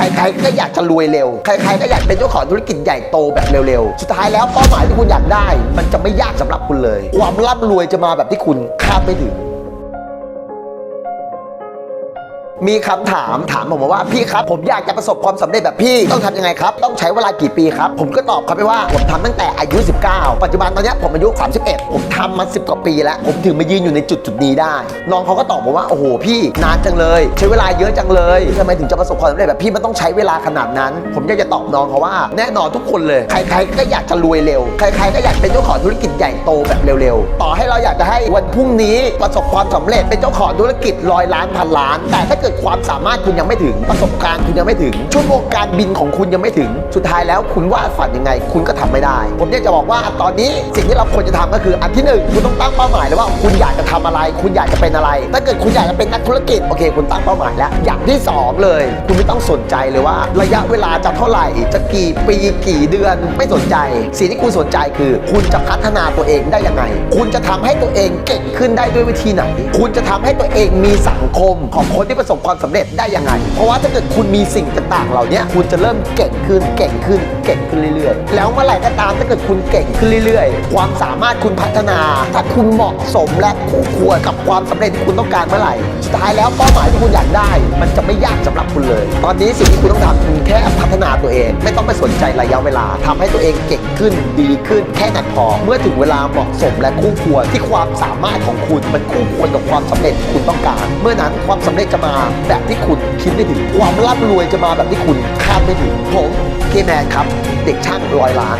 ใครๆก็อยากจะรวยเร็ว ใครๆก็อยากเป็นเจ้าของธุรกิจใหญ่โตแบบเร็วๆ สุดท้ายแล้วเป้าหมายที่คุณอยากได้ มันจะไม่ยากสำหรับคุณเลย ความร่ำรวยจะมาแบบที่คุณคาดไม่ถึง มีคำถามถามผมมาว่าพี่ครับ ผมอยากจะประสบความสำเร็จแบบพี่ต้องทำยังไงครับ ต้องใช้เวลากี่ปีครับ ผมก็ตอบเขาไปว่า ผมทำตั้งแต่อายุ 19 ปัจจุบันตอนเนี้ยผมอายุ 31 ผมทำมา 10 กว่าปีแล้ว ผมถึงมายืนอยู่ในจุดจุดนี้ได้ น้องเขาก็ตอบผมว่า โอ้โห พี่นานจังเลย ใช้เวลาเยอะจังเลยทำไมถึงจะประสบความสำเร็จแบบพี่มันต้องใช้เวลาขนาดนั้น ผมอยากจะตอบน้องเขาว่า แน่นอนทุกคนเลย ใครๆก็อยากจะรวยเร็ว ใครๆก็อยากเป็นเจ้าของธุรกิจใหญ่โตแบบเร็วๆ ต่อให้เราอยากจะให้วันพรุ่งนี้ประสบความสำเร็จเป็นเจ้าของธุรกิจร้อยล้านพันล้าน แต่ถ้าเกิดความสามารถคุณยังไม่ถึง ประสบการณ์คุณยังไม่ถึงชั่วโมงการบินของคุณยังไม่ถึง สุดท้ายแล้วคุณวาดฝันยังไง คุณก็ทำไม่ได้ ผมอยากจะบอกว่าตอนนี้สิ่งที่เราควรจะทำก็คืออันที่หนึ่งคุณต้องตั้งเป้าหมายเลยว่าคุณอยากจะทำอะไร คุณอยากจะเป็นอะไร ถ้าเกิดคุณอยากจะเป็นนักธุรกิจโอเค คุณตั้งเป้าหมายแล้ว อย่างที่สองเลย คุณไม่ต้องสนใจเลยว่า ระยะเวลาจะเท่าไหร่จะกี่ปีกี่เดือนไม่สนใจ สิ่งที่คุณสนใจคือ คุณจะพัฒนาตัวเองได้ยังไง คุณจะทำให้ตัวเองเก่งขึ้นได้ด้วยวิธีไหน คุณจะทำให้ตัวเองมีสังคมของคนที่ประสบความสำเร็จได้ยังไง เพราะว่าถ้าเกิดคุณมีสิ่งต่างๆ เหล่านี้คุณจะเริ่มเก่งขึ้นเก่งขึ้นเก่งขึ้นเรื่อยๆ แล้วเมื่อไหร่ก็ตามถ้าเกิดคุณเก่งขึ้นเรื่อยๆ ความสามารถคุณพัฒนา ถ้าคุณเหมาะสมและคู่ควรกับความสำเร็จที่คุณต้องการเมื่อไหร่สุดท้ายแล้วเป้าหมายที่คุณอยากได้ มันจะไม่ยากสำหรับคุณเลย ตอนนี้สิ่งที่คุณต้องทำคือแค่พัฒนาตัวเอง ไม่ต้องไปสนใจระยะเวลาทำให้ตัวเองเก่งขึ้นดีขึ้นแค่นั้นพอเมื่อถึงเวลาเหมาะสมและคู่ควรที่ความสามารถของคุณมันคู่ควรกับความสำเร็จที่คุณต้องการ เมื่อนั้นความสำเร็จจะมาแบบที่คุณคิดไม่ถึง ความร่ำรวยจะมาแบบที่คุณคาดไม่ถึงผมเคแมนครับ เด็กช่างร้อยล้าน